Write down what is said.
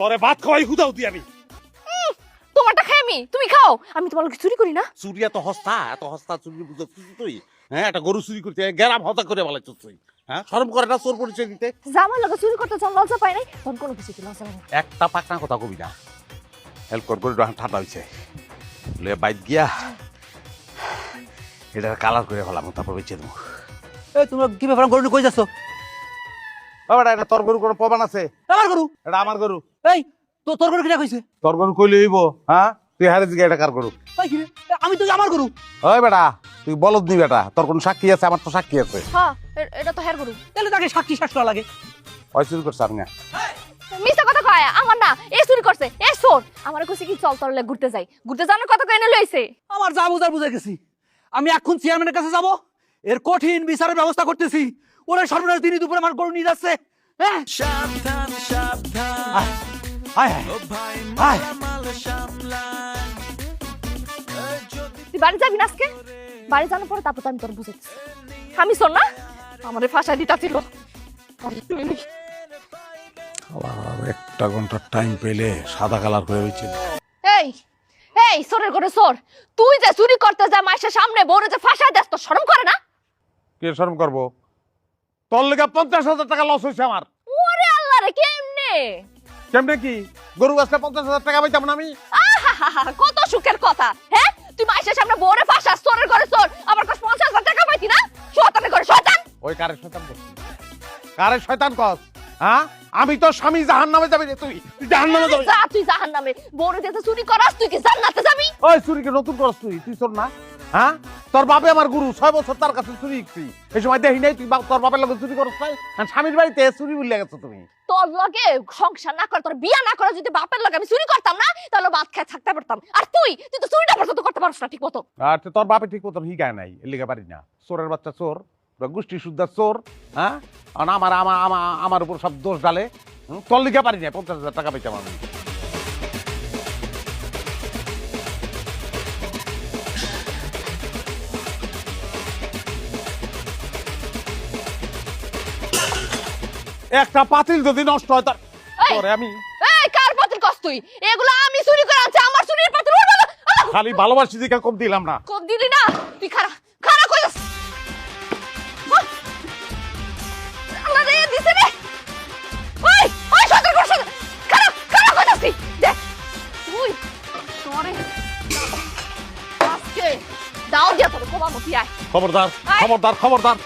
তোরে ভাত খাওয়াই হুদাও দি আমি। তোমারটা খাই আমি। তুমি খাও। আমি তোমার লোকে চুরি করি না। চুরি এত হস্তা এত হস্তা চুরি বুঝছিস তুই? হ্যাঁ একটা গরু চুরি করতে গেরাম হতা করে বলাইছিস তুই। হ্যাঁ শরম করে না চোর পরিচয় দিতে? জামার লোকে চুরি করতে যখন লজ্জা পাই নাই। তখন কোনো কিছু কি লজ্জা না একটা পাকনা কথা কবি না। হেল্প কর করে এখন ঠান্ডা হয়েছে লয়ে বাইক গিয়া এটা কালার করে ফেলাম তারপর বেঁচে দেবো। এই তোমরা কি ব্যাপার? গরু কই যাচ্ছ? বাবা এটা তোর গরু কোনো প্রমাণ আছে? আমার গরু? এটা আমার গরু। এই তো তোর গরু কিনা কইছে? তোর গরু কইলে হইব হ্যাঁ? তুই হারে দিকে এটা কার গরু? আমি তো আমার গরু। ওই বেটা তুই বলদ নি বেটা তোর কোন সাক্ষী আছে? আমার তো সাক্ষী আছে। হ্যাঁ এটা তো হের গরু। তাহলে তাকে সাক্ষী শাস্ত্র লাগে। ওই চুরি করছে আর না। কথা কয় আমার না এ চুরি করছে এ চোর আমার কইছে কি চল তোর ঘুরতে যাই। ঘুরতে যাওয়ার কথা কই এনে লইছে। আমার যা বুঝার বুঝে গেছি। আমি এখন চেয়ারম্যানের কাছে যাব। এর কঠিন বিচারের ব্যবস্থা করতেছি। ওরা সর্বনাশ দিনই দুপুরে আমার গরু নিয়ে যাচ্ছে। হ্যাঁ? সাবধান সাবধান। আয়, আয়, আয়, আয়। মালামাল সামলান। এই যদি তুই বাড়ি যাবি না আজকে? বাড়ি যাওয়ার পরে তারপর তো আমি তোর বুঝাচ্ছি। আমি শোন না আমারে ফাঁসা দিতা ছিল একটা ঘণ্টা টাইম পেলে সাদা কালার করে হয়েছে এই এই সোরের করে সোর। তুই যে চুরি করতে যা মাসের সামনে বউরে যে ফাঁসায় দেস তো শরম করে না? কে শরম করব? তোর লেগে পঞ্চাশ হাজার টাকা লস হয়েছে আমার। ওরে আল্লাহ রে কেমনে? কেমনে কি? গরু আসলে পঞ্চাশ হাজার টাকা পাইতাম না আমি? আহাহাহা, কত সুখের কথা হ্যাঁ? তুই মাসের সামনে বউরে ফাঁসাস সোরের করে সোর আবার কস পঞ্চাশ হাজার টাকা পাইতি না? শয়তানের করে শয়তান! ওই কারে শয়তান করছিস কারে শয়তান কস? হ্যাঁ? আমি তো স্বামী জাহান নামে যাবি রে তুই। তুই জাহান নামে যাবি। যা তুই জাহান নামে চুরি করাস তুই কি জান্নাতে যাবি? ওই চুরিকে নতুন করস তুই তুই তোর না। হ্যাঁ? তোর বাপে আমার গুরু ছয় বছর তার কাছে চুরি শিখছি এই সময় দেখি নাই তুই তোর বাপের লগে চুরি নাই? আর স্বামীর বাড়িতে চুরি বলে গেছো তুমি। তোর লগে সংসার না করে তোর বিয়া না করে যদি বাপের লগে আমি চুরি করতাম না তাহলে ভাত খেয়ে থাকতে পারতাম। আর তুই তুই তো চুরিটা পর্যন্ত করতে পারছ না ঠিক মতো আর তোর বাপে ঠিক মতন হিগায় নাই এর পারি না। চোরের বাচ্চা চোর গোষ্ঠী শুদ্ধা চোর হ্যাঁ? আমার আমার আমার- আমার উপর সব দোষ ডালে তোর লিগে পারি না পঞ্চাশ হাজার টাকা পাইতাম আমি একটা পাতিল যদি নষ্ট হয় তার! আমি এই কার পাতিল কস তুই? এগুলো আমি চুরি করে আনছি আমার চুরির পাতিল! খালি ভালোবাসি দিকে কম দিলাম না। কোপ দিলি না? তুই খারা খারা কই আল্লাহ রে দিছে রে ওই ওই সতর্ক সতর্ক খারা খারা কই দেখ তুই? তোরে। আজকে দাও দিয়া তোর কোমা মতি আয়। খবরদার। খবরদার খবরদার।